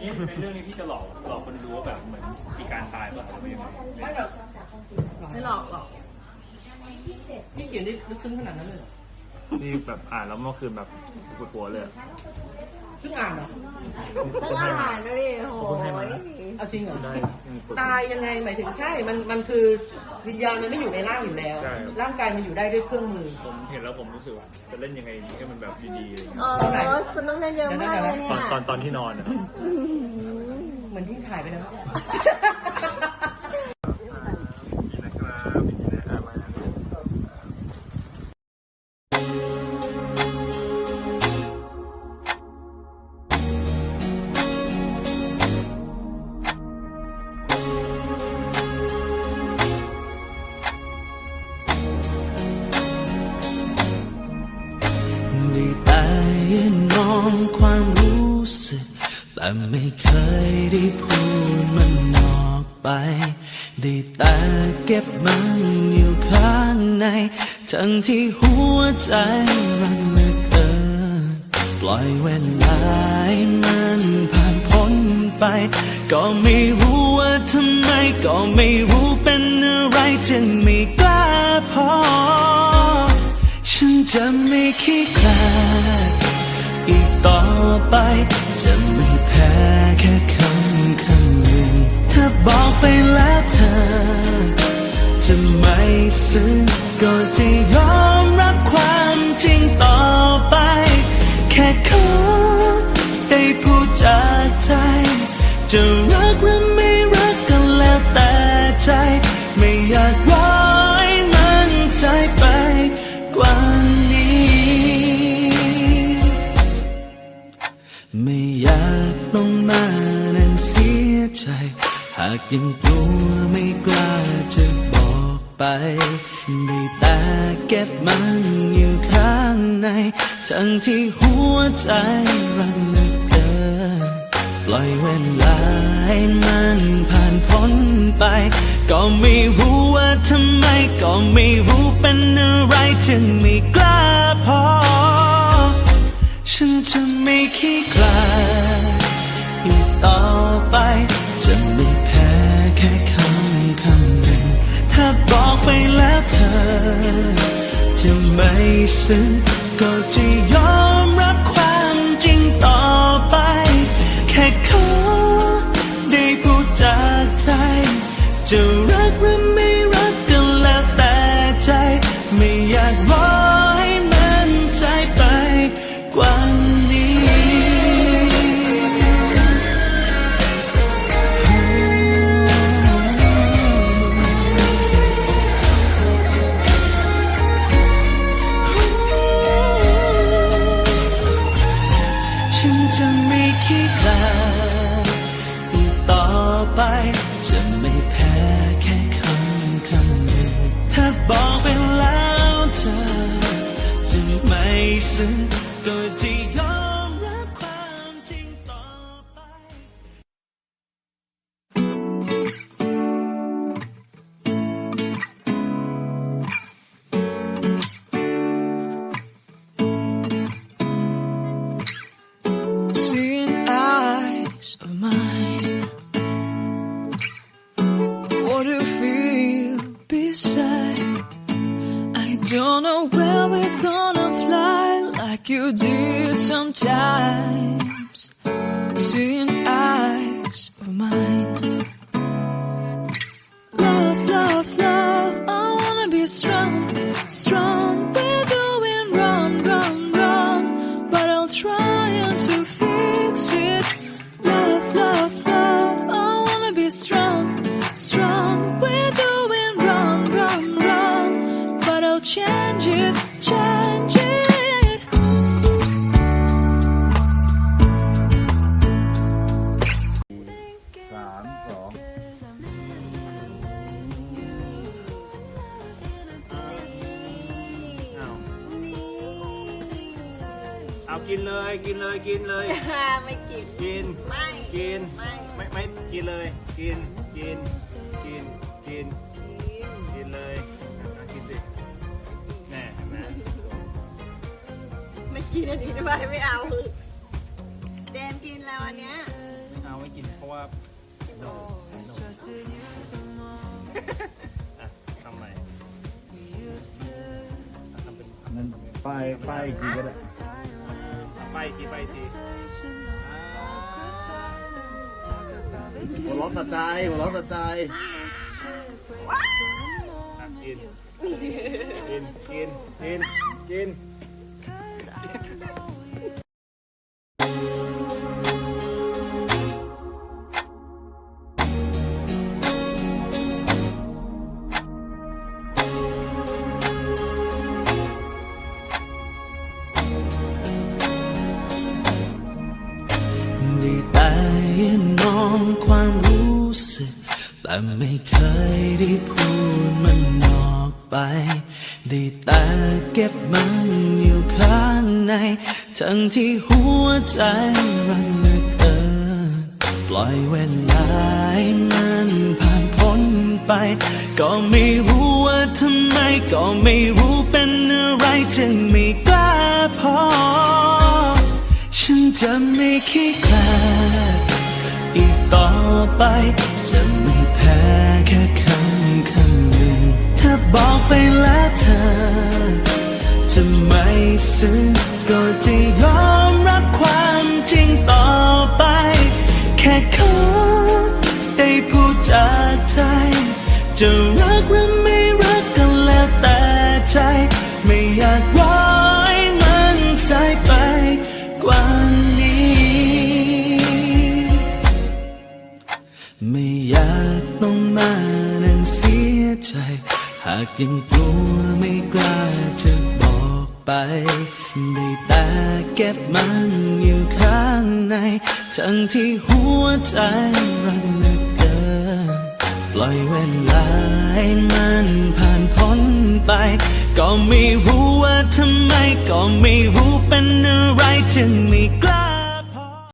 นี่เป็นเรื่องนี้ที่จะหลอกหลอกคนดูว่าแบบเหมือนมีการตายป่ะหรือว่ายังไงไม่หรอกไม่หลอกหรอกนี่เขียนได้ลึกซึ้งขนาดนั้นเลยเหรอ นี่แบบอ่านแล้วเมื่อคืนแบบปวดหัวเลยอะ เพิ่งอ่านเหรอต้องอ่านเลยโหยเอาจริงเหรอได้อืมปวดตายยังไงหมายถึงใช่ มันมันคือวิญญาณมันไม่อยู่ในร่างอยู่แล้ว ใช่ครับร่างกายมันอยู่ได้ด้วยเครื่องมือ ผมเห็นแล้วผมรู้สึกว่าจะเล่นยังไงดีให้มันแบบดีๆเลยโอ้ยคุณต้องเล่นเยอะมากเลยเนี่ตอนยตอนตอนที่นอนอะ เหมือนที่ถ่ายไปแล้ว องความรู้สึก แต่ไม่เคยได้พูดมันออกไป ได้แต่เก็บมันอยู่ข้างใน ทั้งที่หัวใจมันเหลือเกินปล่อยเวลาให้มันผ่านพ้นไป ก็ไม่รู้ว่าทำไม ก็ไม่รู้เป็นอะไรจึงไม่กล้าพอ ฉันจะไม่ขี้คลา ต่อไป จะไม่แพ้แค่คำคำหนึ่งถ้าบอกไปแล้วเธอ จะไม่ซึ้งก็จะยอม ใจ หากยังกลัวไม่กล้าจะบอกไปได้แต่เก็บมันอยู่ข้างใน ทั้งที่หัวใจรักเหลือเกินปล่อยเวลาให้มันผ่านพ้นไป ก็ไม่รู้ว่าทำไม ก็ไม่รู้เป็นอะไรจึงไม่กล้าพอ ฉันจะไม่ขี้คลาดอีกต่อ ไปแล้วเธอ จะไม่ซึ้งก็จะยอมรับความจริงต่อไป แค่ขอได้พูดจากใจ จะรักหรือไม่รักก็แล้วแต่ใจ ไม่อยากรอให้มันสายไปกว่า ซึ้งก็จะยอมรับความจริงต่อไป Seeing eyes of mine. What do you feel beside? I don't know where we're gonna fly like you did sometimes. Seeing eyes of mine. เอากินเลยกินเลยกินเลย ไม่กิน กิน ไม่ กิน ไม่ ไม่ไม่กินเลย กิน กิน กิน กิน กินเลยอะกินสิแน่เห็นไหมไม่กินอันนี้ด้วยไม่เอาเดนกินแล้วอันเนี้ยไม่เอาไม่กินเพราะว่าโดนโดนอะทำใหม่อะทำเป็นนั่นป้ายป้ายอีกทีก็ได้ ไปทีไปทีหัวเร้อนสะใจหัวเร้อนสะใจอะกิน กิน กิน กิน กิน แต่ไม่เคยได้พูดมันออกไป ได้แต่เก็บมันอยู่ข้างใน ทั้งที่หัวใจมันเหลือเกินปล่อยเวลาให้มันผ่านพ้นไป ก็ไม่รู้ว่าทำไม ก็ไม่รู้เป็นอะไรจึงไม่กล้าพอ ฉันจะไม่ขี้คลาดอีกต่อไปจะไม่ แพ้แค่คำคำหนึ่งถ้าบอกไปแล้วเธอ จะไม่ซึ้งก็จะยอมรับความจริงต่อไป แค่ขอได้พูดจากใจ จะรักหรือไม่รักก็แล้วแต่ใจ ไม่อยาก อยากต้องมานั่งเสียใจ หากยังกลัวไม่กล้าจะบอกไปได้แต่เก็บมันอยู่ข้างใน ทั้งที่หัวใจรักเหลือเกินปล่อยเวลาให้มันผ่านพ้นไป ก็ไม่รู้ว่าทำไม ก็ไม่รู้เป็นอะไรจึงไม่กล้า